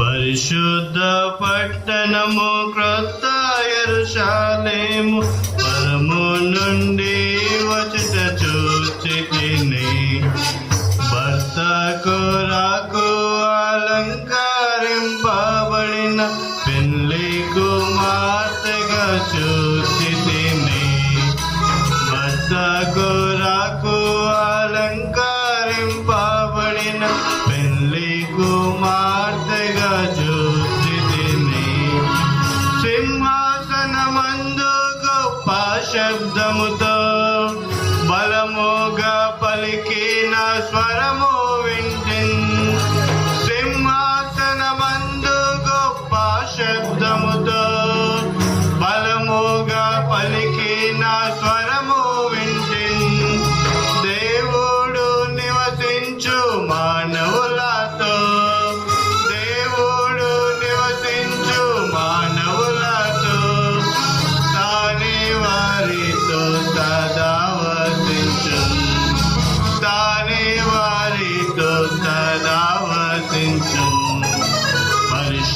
పరిశుద్ధ పట్టణము క్రొత్త ఎరుషాలేము. పరము నుండి వచ్చుట చూచితిని. శబ్దముతో బలముగా పలికిన స్వరము వింటిన్. సింహాసనమందు గొప్ప శబ్దముతో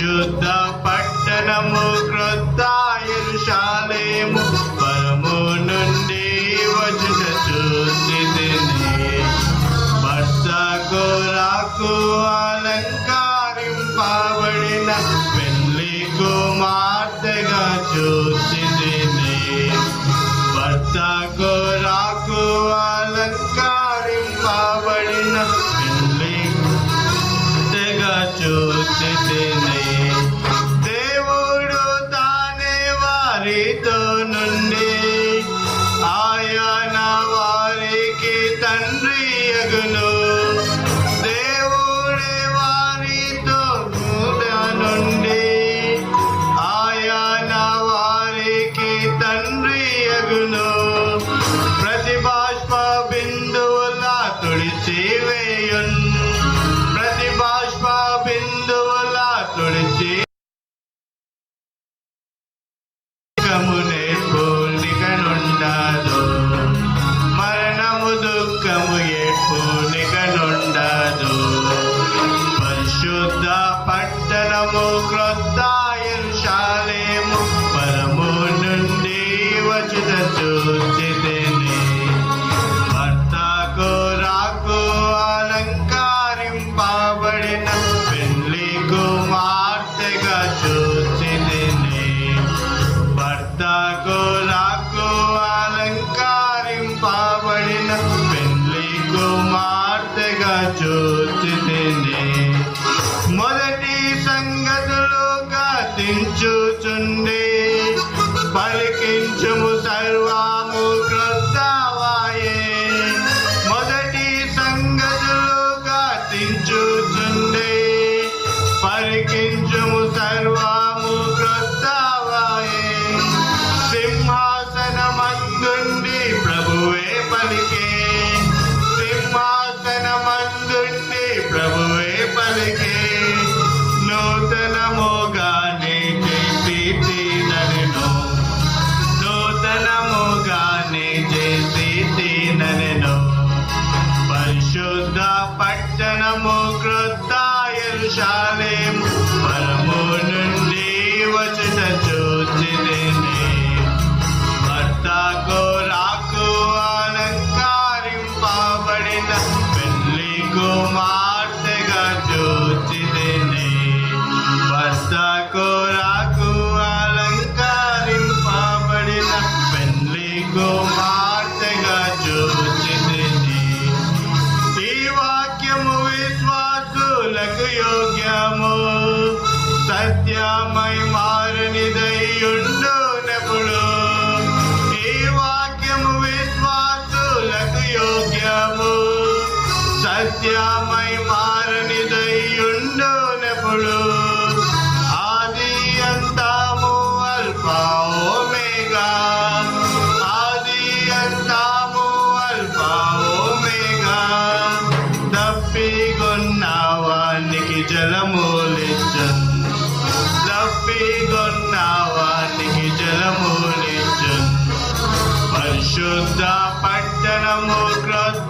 పరిశుద్ధ పట్టణము క్రొత్త ఎరుషాలేము పరము నుండి వచ్చిన చూసిని భర్తకు రాకు అలంకారింపబడిన పెళ్ళి కుమార్తెగా చూసిని భర్తకు சேவையன் Tinchu Chunde వచనము కృత్తాయరుషాలేము పరము నుండి వచ్చిన చూచి భర్తకు నిర్వాకులకు యోగ్యము సత్యమై మారనిదయ్యుండునప్పుడు. ఈ వాక్యము విశ్వాసులకు యోగ్యము సత్యమై మారనిదయ్యు పరిశుద్ధ పట్టణము క్రొత్త